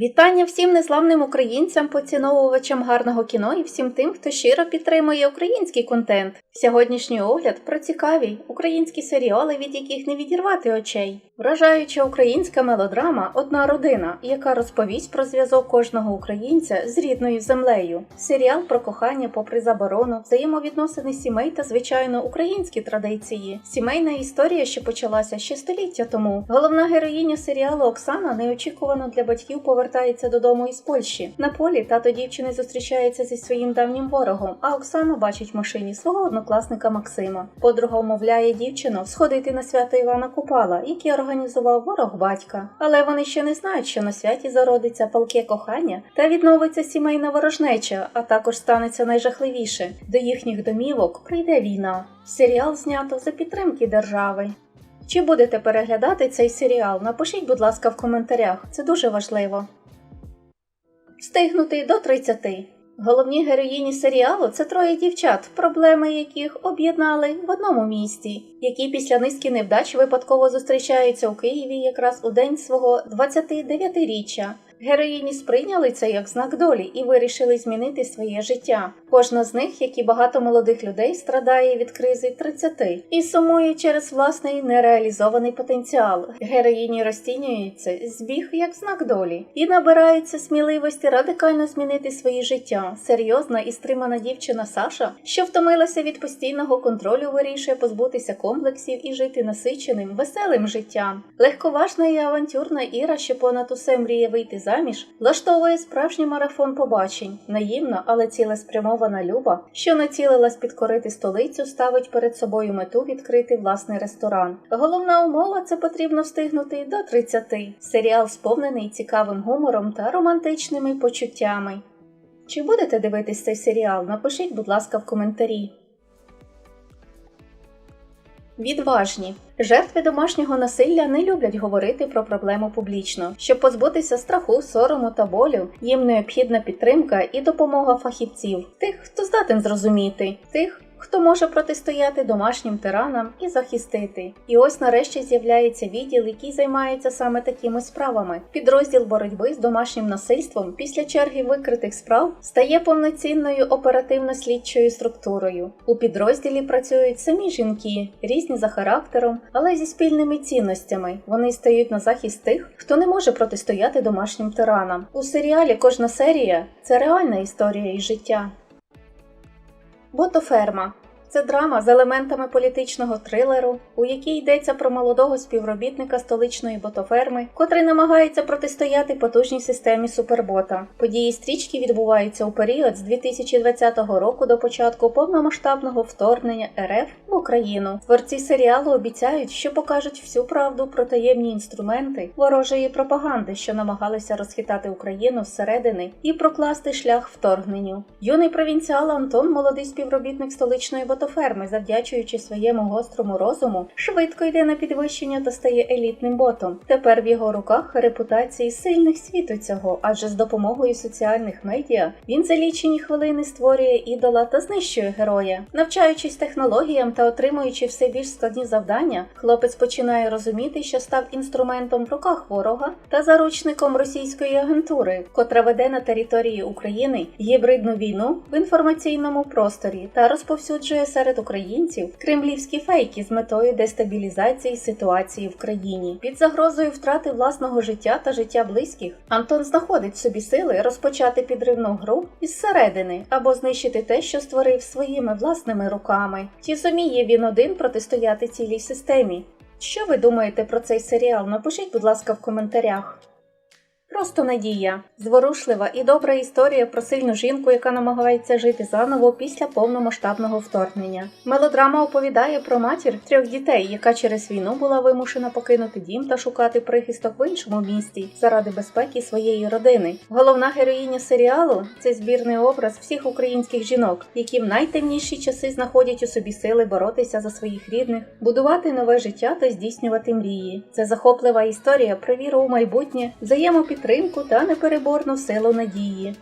Вітання всім незламним українцям, поціновувачам гарного кіно і всім тим, хто щиро підтримує український контент. Сьогоднішній огляд про цікаві українські серіали, від яких не відірвати очей. Вражаюча українська мелодрама Одна родина, яка розповість про зв'язок кожного українця з рідною землею. Серіал про кохання попри заборону, взаємовідносини сімей та звичайно українські традиції. Сімейна історія, що почалася ще століття тому. Головна героїня серіалу Оксана неочікувано для батьків повертається додому із Польщі. На полі тато дівчини зустрічається зі своїм давнім ворогом, а Оксана бачить в машині свого однокласника Максима. Подруга вмовляє дівчину сходити на свято Івана Купала, який організував ворог батька. Але вони ще не знають, що на святі зародиться палке кохання та відновиться сімейна ворожнеча, а також станеться найжахливіше. До їхніх домівок прийде війна. Серіал знято за підтримки держави. Чи будете переглядати цей серіал? Напишіть, будь ласка, в коментарях, це дуже важливо. Встигнути до 30. Головні героїні серіалу це троє дівчат, проблеми яких об'єднали в одному місті, які після низки невдач випадково зустрічаються у Києві якраз у день свого 29-річчя. Героїні сприйняли це як знак долі і вирішили змінити своє життя. Кожна з них, як і багато молодих людей, страдає від кризи 30 і сумує через власний нереалізований потенціал. Героїні розцінюються збіг як знак долі і набираються сміливості радикально змінити своє життя. Серйозна і стримана дівчина Саша, що втомилася від постійного контролю, вирішує позбутися комплексів і жити насиченим, веселим життям. Легковажна і авантюрна Іра, що понад усе мріє вийти заміж, влаштовує справжній марафон побачень, наївна, але цілеспрямована Люба, що націлилась підкорити столицю, ставить перед собою мету відкрити власний ресторан. Головна умова це потрібно встигнути до 30. Серіал сповнений цікавим гумором та романтичними почуттями. Чи будете дивитись цей серіал? Напишіть, будь ласка, в коментарі. Відважні жертви домашнього насилля не люблять говорити про проблему публічно. Щоб позбутися страху, сорому та болю, їм необхідна підтримка і допомога фахівців, тих, хто здатен зрозуміти, тих, хто може протистояти домашнім тиранам і захистити. І ось нарешті з'являється відділ, який займається саме такими справами. Підрозділ боротьби з домашнім насильством після черги викритих справ стає повноцінною оперативно-слідчою структурою. У підрозділі працюють самі жінки, різні за характером, але зі спільними цінностями. Вони стають на захист тих, хто не може протистояти домашнім тиранам. У серіалі кожна серія це реальна історія із життя. Ботоферма це драма з елементами політичного трилеру, у якій йдеться про молодого співробітника столичної ботоферми, котрий намагається протистояти потужній системі супербота. Події стрічки відбуваються у період з 2020 року до початку повномасштабного вторгнення РФ в Україну. Творці серіалу обіцяють, що покажуть всю правду про таємні інструменти ворожої пропаганди, що намагалися розхитати Україну зсередини і прокласти шлях вторгненню. Юний провінціал Антон, молодий співробітник столичної ботоферми, ботоферми, завдячуючи своєму гострому розуму, швидко йде на підвищення та стає елітним ботом. Тепер в його руках репутації сильних світу цього, адже з допомогою соціальних медіа він за лічені хвилини створює ідола та знищує героя. Навчаючись технологіям та отримуючи все більш складні завдання, хлопець починає розуміти, що став інструментом в руках ворога та заручником російської агентури, котра веде на території України гібридну війну в інформаційному просторі та розповсюджує серед українців кремлівські фейки з метою дестабілізації ситуації в країні. Під загрозою втрати власного життя та життя близьких Антон знаходить собі сили розпочати підривну гру із середини або знищити те, що створив своїми власними руками. Чи зуміє він один протистояти цілій системі? Що ви думаєте про цей серіал? Напишіть, будь ласка, в коментарях. Просто надія, зворушлива і добра історія про сильну жінку, яка намагається жити заново після повномасштабного вторгнення. Мелодрама оповідає про матір трьох дітей, яка через війну була вимушена покинути дім та шукати прихисток в іншому місті заради безпеки своєї родини. Головна героїня серіалу це збірний образ всіх українських жінок, які в найтемніші часи знаходять у собі сили боротися за своїх рідних, будувати нове життя та здійснювати мрії. Це захоплива історія про віру у майбутнє, взаємопідтримку та непереборну силу надії.